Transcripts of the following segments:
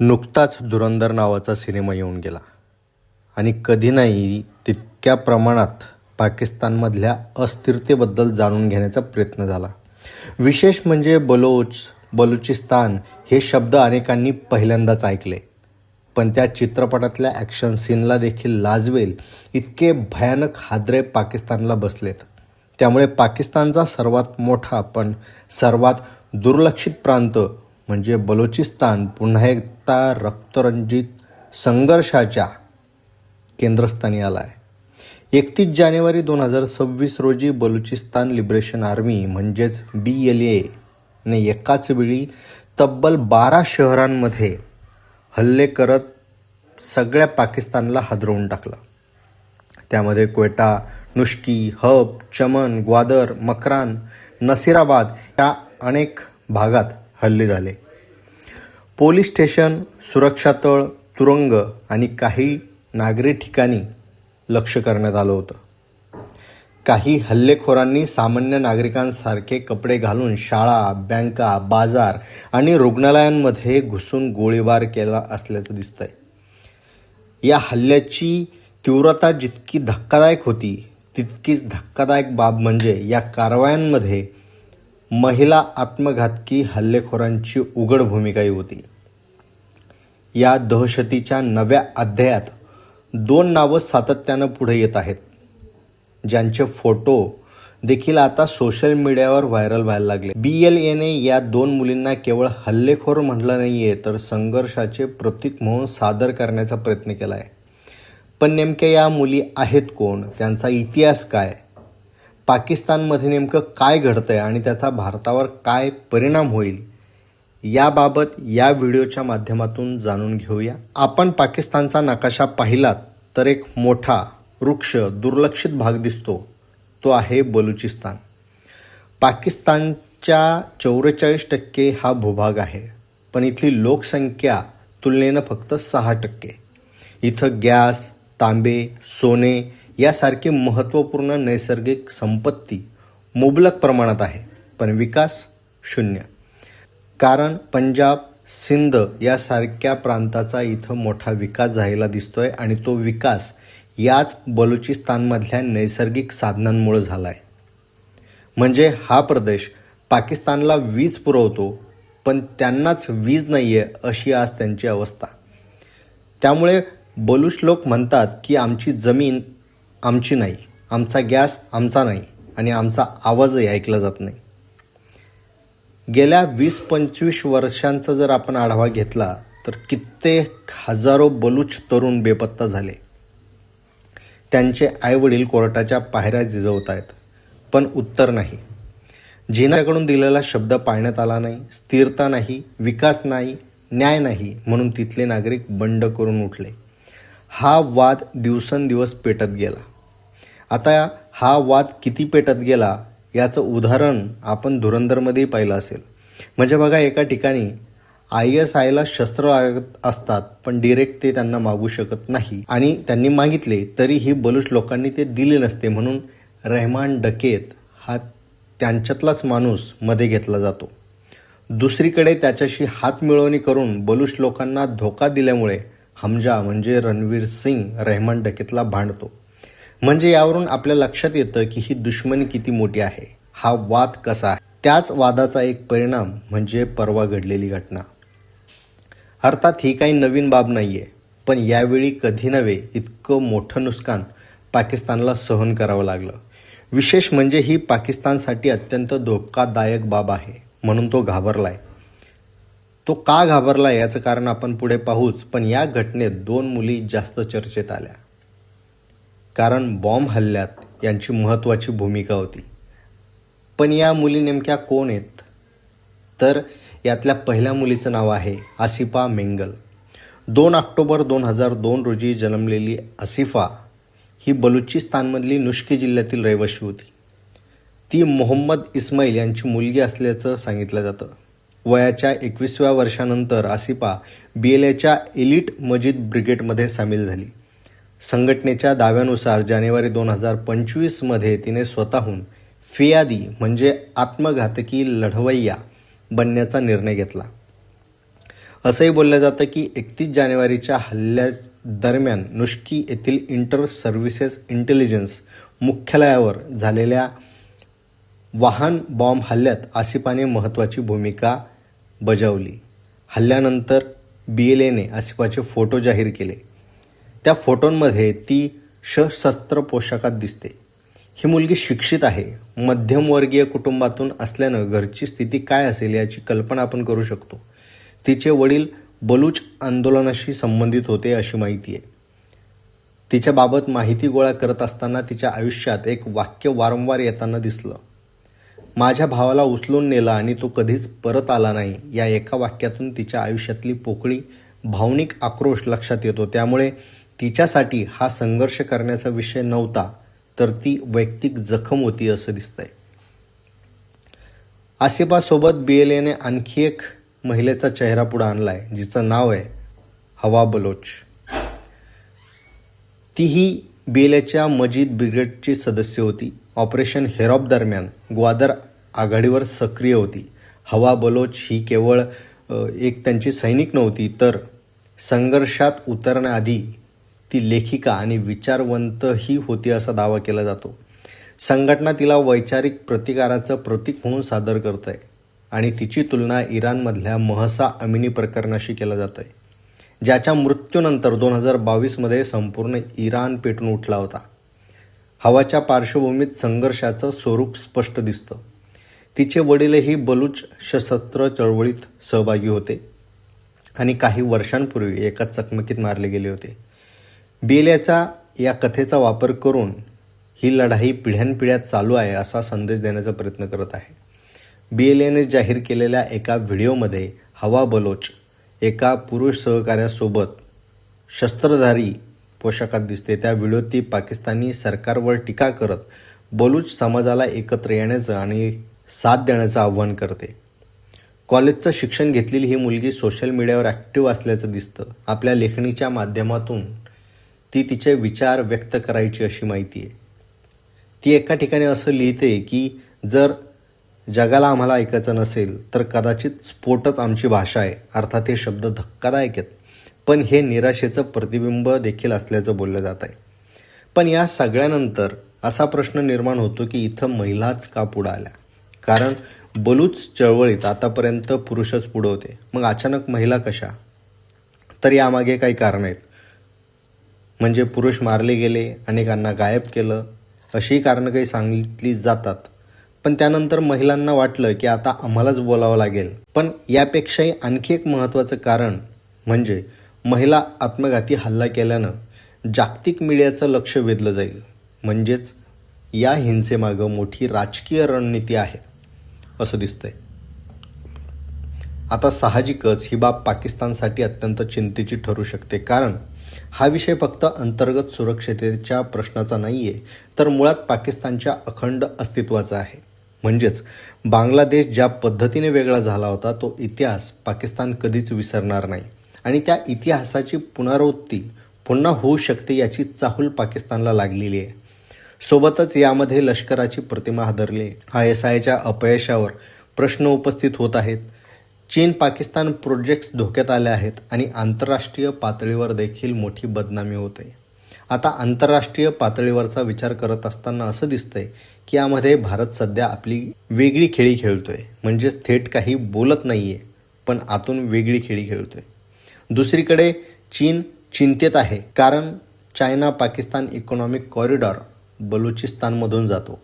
नुकताच धुरंधर नावाचा सिनेमा येऊन गेला. आणि कधी नाही तितक्या प्रमाणात पाकिस्तानमधल्या अस्थिरतेबद्दल जाणून घेण्याचा प्रयत्न झाला. विशेष म्हणजे बलोच बलुचिस्तान हे शब्द अनेकांनी पहिल्यांदाच ऐकले. पण त्या चित्रपटातल्या ॲक्शन सीनला देखील लाजवेल इतके भयानक हादरे पाकिस्तानला बसलेत. त्यामुळे पाकिस्तानचा सर्वात मोठा पण सर्वात दुर्लक्षित प्रांत म्हणजे बलुचिस्तान पुन्हा एकदा रक्तरंजित संघर्षाच्या केंद्रस्थानी आला आहे एकतीस जानेवारी दोन हजार सव्वीस रोजी बलुचिस्तान लिबरेशन आर्मी म्हणजेच बी एल एने एकाच वेळी तब्बल बारा शहरांमध्ये हल्ले करत सगळ्या पाकिस्तानला हादरवून टाकलं. त्यामध्ये क्वेटा नुष्की हब चमन ग्वादर मकरान नसीराबाद या अनेक भागात हल्ले झाले. पोलीस स्टेशन सुरक्षा तळ तुरुंग आणि काही नागरी ठिकाणी लक्ष करण्यात आलं होतं. काही हल्लेखोरांनी सामान्य नागरिकांसारखे कपडे घालून शाळा बँका बाजार आणि रुग्णालयांमध्ये घुसून गोळीबार केला असल्याचं दिसतंय. या हल्ल्याची तीव्रता जितकी धक्कादायक होती तितकीच धक्कादायक बाब म्हणजे या कारवायांमध्ये महिला आत्मघातकी हल्लेखोरांची उघड भूमिकाही होती. या दहशतीच्या नव्या अध्यायात दोन नावं सातत्यानं पुढे येत आहेत. ज्यांचे फोटो देखील आता सोशल मीडियावर व्हायरल व्हायला लागले. बी एल एने या दोन मुलींना केवळ हल्लेखोर म्हटलं आहे तर संघर्षाचे प्रतीक म्हणून सादर करण्याचा प्रयत्न केला आहे पण नेमक्या या मुली आहेत कोण? त्यांचा इतिहास काय? पाकिस्तानमध्ये नेमकं काय घडतं आहे आणि त्याचा भारतावर काय परिणाम होईल याबाबत या व्हिडिओच्या माध्यमातून जाणून घेऊया. आपण पाकिस्तानचा नकाशा पाहिलात तर एक मोठा वृक्ष दुर्लक्षित भाग दिसतो. तो आहे बलुचिस्तान. पाकिस्तानच्या चौवेचाळीस टक्के हा भूभाग आहे पण इथली लोकसंख्या तुलनेनं फक्त सहा टक्के. इथं गॅस तांबे सोने यासारखी महत्त्वपूर्ण नैसर्गिक संपत्ती मुबलक प्रमाणात आहे पण विकास शून्य. कारण पंजाब सिंध यासारख्या प्रांताचा इथं मोठा विकास झालेला दिसतो आहे आणि तो विकास याच बलुचिस्तानमधल्या नैसर्गिक साधनांमुळे झाला आहे म्हणजे हा प्रदेश पाकिस्तानला वीज पुरवतो पण त्यांनाच वीज नाही आहे अशी आज त्यांची अवस्था. त्यामुळे बलुच लोक म्हणतात की आमची जमीन आमची नाही. आमचा गॅस आमचा नाही आणि आमचा आवाजही ऐकला जात नाही. गेल्या वीस पंचवीस वर्षांचा जर आपण आढावा घेतला तर कित्येक हजारो बलूच तरुण बेपत्ता झाले. त्यांचे आईवडील कोर्टाच्या पायऱ्या झिजवत आहेत पण उत्तर नाही. जिनाकडून दिलेला शब्द पाळण्यात आला नाही स्थिरता नाही विकास नाही न्याय नाही म्हणून तिथले नागरिक बंड करून उठले. हा वाद दिवसेंदिवस पेटत गेला. आता हा वाद किती पेटत गेला याचं उदाहरण आपण धुरंधरमध्येही पाहिलं असेल. म्हणजे बघा एका ठिकाणी आय एस आयला शस्त्र लागत असतात पण डिरेक्ट ते त्यांना मागू शकत नाही. आणि त्यांनी मागितले तरीही बलूच लोकांनी ते दिले नसते म्हणून रहमान डकेत हा त्यांच्यातलाच माणूसमध्ये घेतला जातो. दुसरीकडे त्याच्याशी हात मिळवणी करून बलूच लोकांना धोका दिल्यामुळे हमजा म्हणजे रणवीर सिंग रहमान डकेतला भांडतो. म्हणजे यावरून आपल्या लक्षात येतं की ही दुश्मनी किती मोठी आहे. हा वाद कसा आहे? त्याच वादाचा एक परिणाम म्हणजे परवा घडलेली घटना. अर्थात ही काही नवीन बाब नाही आहे पण यावेळी कधी नव्हे इतकं मोठं नुकसान पाकिस्तानला सहन करावं लागलं. विशेष म्हणजे ही पाकिस्तानसाठी अत्यंत धोकादायक बाब आहे म्हणून तो घाबरलाय. तो का घाबरला याचं कारण आपण पुढे पाहूच पण या घटनेत दोन मुली जास्त चर्चेत आल्या. कारण बॉम्ब हल्ल्यात यांची महत्त्वाची भूमिका होती. पण या मुली नेमक्या कोण आहेत? तर यातल्या पहिल्या मुलीचं नाव आहे आसिफा मेंगल. दोन ऑक्टोबर दोन हजार दोन रोजी जन्मलेली आसिफा ही बलुचिस्तानमधली नुष्की जिल्ह्यातील रहिवाशी होती. ती मोहम्मद इस्माईल यांची मुलगी असल्याचं सांगितलं जातं. वयाच्या एकवीसव्या वर्षानंतर आसिफा बी एल एच्या एलिट मजिद ब्रिगेडमध्ये सामील झाली. संघटनेच्या दाव्यानुसार जानेवारी दोन हजार पंचवीसमध्ये तिने स्वतःहून फियादी म्हणजे आत्मघातकी लढवय्या बनण्याचा निर्णय घेतला. असंही बोललं जातं की एकतीस जानेवारीच्या हल्ल्या दरम्यान नुष्की येथील इंटर सर्व्हिसेस इंटेलिजन्स मुख्यालयावर झालेल्या वाहन बॉम्ब हल्ल्यात आसिफाने महत्त्वाची भूमिका बजावली. हल्ल्यानंतर बी एल एने आसिफाचे फोटो जाहीर केले. त्या फोटोंमध्ये ती सशस्त्र पोशाखात दिसते. ही मुलगी शिक्षित आहे. मध्यमवर्गीय कुटुंबातून असल्यानं घरची स्थिती काय असेल याची कल्पना आपण करू शकतो. तिचे वडील बलूच आंदोलनाशी संबंधित होते अशी माहिती आहे. तिच्याबाबत माहिती गोळा करत असताना तिच्या आयुष्यात एक वाक्य वारंवार येताना दिसलं. माझ्या भावाला उचलून नेला आणि तो कधीच परत आला नाही. या एका वाक्यातून तिच्या आयुष्यातली पोकळी भावनिक आक्रोश लक्षात येतो. त्यामुळे तिच्यासाठी हा संघर्ष करण्याचा विषय नव्हता तर ती वैयक्तिक जखम होती असं दिसतंय. आसिफासोबत बी एल एने आणखी एक महिलेचा चेहरा पुढे आणलाय जिचं नाव आहे हवा बलोच. तीही बी एल एच्या मजीद ब्रिगेडची सदस्य होती. ऑपरेशन हेरॉप दरम्यान ग्वादर आघाडीवर सक्रिय होती. हवा बलोच ही केवळ एक त्यांची सैनिक नव्हती तर संघर्षात उतरण्याआधी ती लेखिका आणि विचारवंतही होती असा दावा केला जातो. संघटना तिला वैचारिक प्रतिकाराचं प्रतीक म्हणून सादर करत आहे आणि तिची तुलना इराणमधल्या महसा अमिनी प्रकरणाशी केलं जात आहे ज्याच्या मृत्यूनंतर दोन हजार बावीसमध्ये संपूर्ण इराण पेटून उठला होता. हवाच्या पार्श्वभूमीत संघर्षाचं स्वरूप स्पष्ट दिसतं. तिचे वडीलही बलूच सशस्त्र चळवळीत सहभागी होते आणि काही वर्षांपूर्वी एका चकमकीत मारले गेले होते. बेल्याचा या कथेचा वापर करून ही लढाई पिढ्यानपिढ्या चालू आहे असा संदेश देण्याचा प्रयत्न करत आहे. बी एल एने जाहीर केलेल्या एका व्हिडिओमध्ये हवा बलोच एका पुरुष सहकार्यासोबत शस्त्रधारी पोशाखात दिसते. त्या व्हिडिओत ती पाकिस्तानी सरकारवर टीका करत बलूच समाजाला एकत्र येण्याचं आणि साथ देण्याचं आव्हान करते. कॉलेजचं शिक्षण घेतलेली ही मुलगी सोशल मीडियावर ॲक्टिव्ह असल्याचं दिसतं. आपल्या लेखणीच्या माध्यमातून ती तिचे विचार व्यक्त करायची अशी माहिती आहे. ती एका ठिकाणी असं लिहिते की जर जगाला आम्हाला ऐकायचं नसेल तर कदाचित स्फोटच आमची भाषा आहे. अर्थात हे शब्द धक्कादायक आहेत. पण हे निराशेचं प्रतिबिंब देखील असल्याचं बोललं जात आहे. पण या सगळ्यानंतर असा प्रश्न निर्माण होतो की इथं महिलाच का पुढं आल्या? कारण बलूच चळवळीत आतापर्यंत पुरुषच पुढं होते. मग अचानक महिला कशा? तर यामागे काही कारण आहेत. म्हणजे पुरुष मारले गेले अनेकांना गायब केलं अशी कारणं काही सांगितली जातात. पण त्यानंतर महिलांना वाटलं की आता आम्हालाच बोलावं लागेल. पण यापेक्षाही आणखी एक महत्त्वाचं कारण म्हणजे महिला आत्मघाती हल्ला केल्यानं जागतिक मीडियाचं लक्ष वेधलं जाईल. म्हणजेच या हिंसेमागं मोठी राजकीय रणनीती आहे असं दिसतंय. आता साहजिकच ही बाब पाकिस्तानसाठी अत्यंत चिंतेची ठरू शकते. कारण हा विषय फक्त अंतर्गत सुरक्षिततेच्या प्रश्नाचा नाही आहे तर मुळात पाकिस्तानच्या अखंड अस्तित्वाचा आहे. म्हणजेच बांगलादेश ज्या पद्धतीने वेगळा झाला होता तो इतिहास पाकिस्तान कधीच विसरणार नाही. आणि त्या इतिहासाची पुनरावृत्ती पुन्हा होऊ शकते याची चाहूल पाकिस्तानला लागलेली आहे. सोबतच यामध्ये लष्कराची प्रतिमा हादरली. आय एस आयच्या अपयशावर प्रश्न उपस्थित होत आहेत. चीन पाकिस्तान प्रोजेक्ट्स धोक्यात आले आहेत आणि आंतरराष्ट्रीय पातळीवर देखील मोठी बदनामी होते. आता आंतरराष्ट्रीय पातळीवरचा विचार करत असताना असं दिसतंय की यामध्ये भारत सध्या आपली वेगळी खेळी खेळतोय. म्हणजेच थेट काही बोलत नाही आहे पण आतून वेगळी खेळी खेळतोय. दुसरीकडे चीन चिंतेत आहे कारण चायना पाकिस्तान इकॉनॉमिक कॉरिडॉर बलुचिस्तानमधून जातो.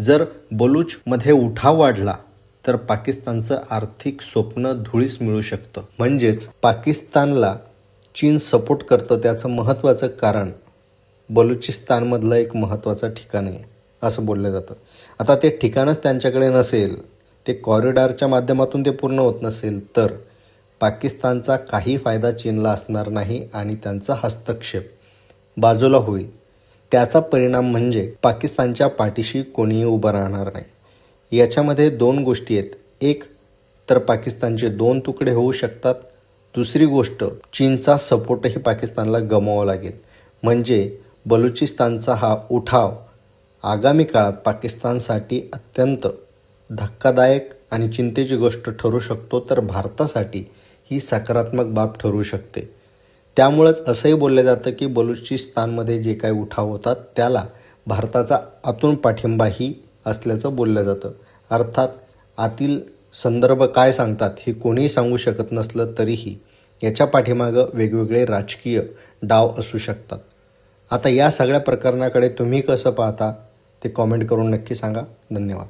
जर बलूचमध्ये उठाव वाढला तर पाकिस्तानचं आर्थिक स्वप्न धुळीस मिळू शकतं. म्हणजेच पाकिस्तानला चीन सपोर्ट करतं त्याचं महत्त्वाचं कारण बलुचिस्तानमधलं एक महत्त्वाचं ठिकाण आहे असं बोललं जातं. आता ते ठिकाणच त्यांच्याकडे नसेल ते कॉरिडॉरच्या माध्यमातून ते पूर्ण होत नसेल तर पाकिस्तानचा काही फायदा चीनला असणार नाही आणि त्यांचा हस्तक्षेप बाजूला होईल. त्याचा परिणाम म्हणजे पाकिस्तानच्या पाठीशी कोणीही उभं राहणार नाही. याच्यामध्ये दोन गोष्टी आहेत. एक तर पाकिस्तानचे दोन तुकडे होऊ शकतात. दुसरी गोष्ट चीनचा सपोर्टही पाकिस्तानला गमवावा लागेल. म्हणजे बलुचिस्तानचा हा उठाव आगामी काळात पाकिस्तानसाठी अत्यंत धक्कादायक आणि चिंतेची गोष्ट ठरू शकतो तर भारतासाठी ही सकारात्मक बाब ठरू शकते. त्यामुळंच असंही बोललं जातं की बलुचिस्तानमध्ये जे काही उठाव होतात त्याला भारताचा आतून पाठिंबाही असल्याचं बोललं जातं. अर्थात आतील संदर्भ काय सांगतात हे कोणीही सांगू शकत नसलं तरीही याच्या पाठीमागं वेगवेगळे राजकीय डाव असू शकतात. आता या सगळ्या प्रकरणाकडे तुम्ही कसं पाहता ते कॉमेंट करून नक्की सांगा. धन्यवाद.